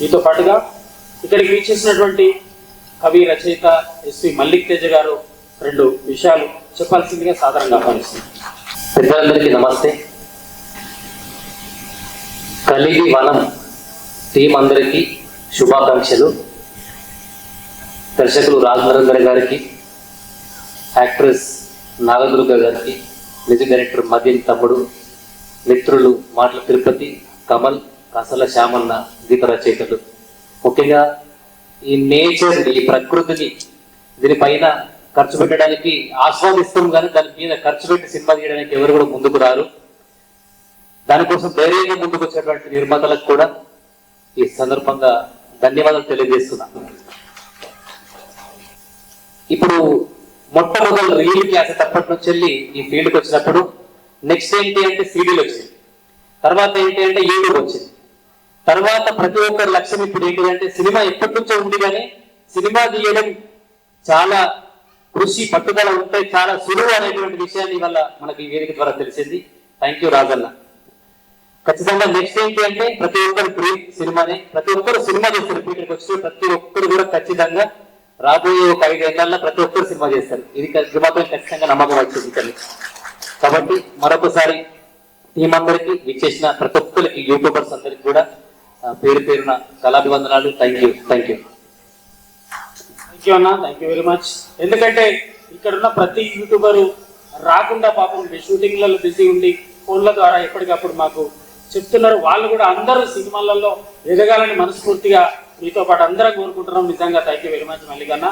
మీతో పాటుగా ఇక్కడికి వీక్షిస్తున్నటువంటి కవి రచయిత ఎస్వి మల్లిక్ తేజ గారు రెండు విషయాలు చెప్పాల్సిందిగా సాధారణంగా ఆహ్వానిస్తున్నాను పెద్దలందరికీ నమస్తే. కలిగి వనం టీం అందరికీ శుభాకాంక్షలు. దర్శకులు రాజ్ నరేంద్ర గారికి యాక్ట్రెస్ నాగదుర్గ గారికి మ్యూజిక్ డైరెక్టర్ మద్యం తమ్ముడు మిత్రులు మాటల తిరుపతి కమల్ కసల శ్యామన్న గీత రచయితలు. ముఖ్యంగా ఈ నేచర్ ఈ ప్రకృతిని దీనిపైన ఖర్చు పెట్టడానికి ఆస్వాదిస్తాం కానీ దాని మీద ఖర్చు పెట్టి సినిమా తీయడానికి ఎవరు కూడా ముందుకు రారు. దానికోసం ధైర్యంగా ముందుకు వచ్చేటువంటి నిర్మాతలకు కూడా ఈ సందర్భంగా ధన్యవాదాలు తెలియజేస్తున్నా. ఇప్పుడు మొట్టమొదటి రీల్ క్యాసెట్ అప్పటి నుంచి వెళ్ళి ఈ ఫీల్డ్కి వచ్చినప్పుడు నెక్స్ట్ ఏంటి అంటే సీడీలు వచ్చింది. తర్వాత ఏంటి అంటే యూట్యూబ్ వచ్చింది. తర్వాత ప్రతి ఒక్కరి లక్ష్యం ఇప్పుడు ఏంటి అంటే సినిమా ఎప్పటి నుంచో ఉంది కానీ సినిమా తీయడం చాలా కృషి పట్టుదల ఉంటే చాలా సులువు అనేటువంటి విషయాన్ని వల్ల మనకి వేదిక ద్వారా తెలిసింది. Thank you Rajanna. ఖచ్చితంగా నెక్స్ట్ ఏంటి అంటే ప్రతి ఒక్కరు డ్రీమ్ సినిమానే. ప్రతి ఒక్కరు సినిమా చేస్తారు. ఇక్కడికి వచ్చి ప్రతి ఒక్కరు కూడా ఖచ్చితంగా రాబోయే ఒక ఐదేళ్ళలో ప్రతి ఒక్కరు సినిమా చేస్తారు. ఇది మాత్రం ఖచ్చితంగా నమ్మకం వచ్చింది కాబట్టి మరొకసారి టీం అందరికి విచ్చేసిన ప్రతి ఒక్కరికి యూట్యూబర్స్ అందరికి కూడా పేరు పేరున కళాభివందనాలు. Thank you thank you thank you అన్న. థ్యాంక్ యూ వెరీ మచ్ ఎందుకంటే ఇక్కడ ఉన్న ప్రతి యూట్యూబరు రాకుండా పాపం షూటింగ్లలో బిజీ ఉండి ఫోన్ల ద్వారా ఎప్పటికప్పుడు మాకు చెప్తున్నారు. వాళ్ళు కూడా అందరూ సినిమాలలో ఎదగాలని మనస్ఫూర్తిగా మీతో పాటు అందరం కోరుకుంటున్నాం. నిజంగా థ్యాంక్ యూ వెరీ మచ్ మల్లికన్న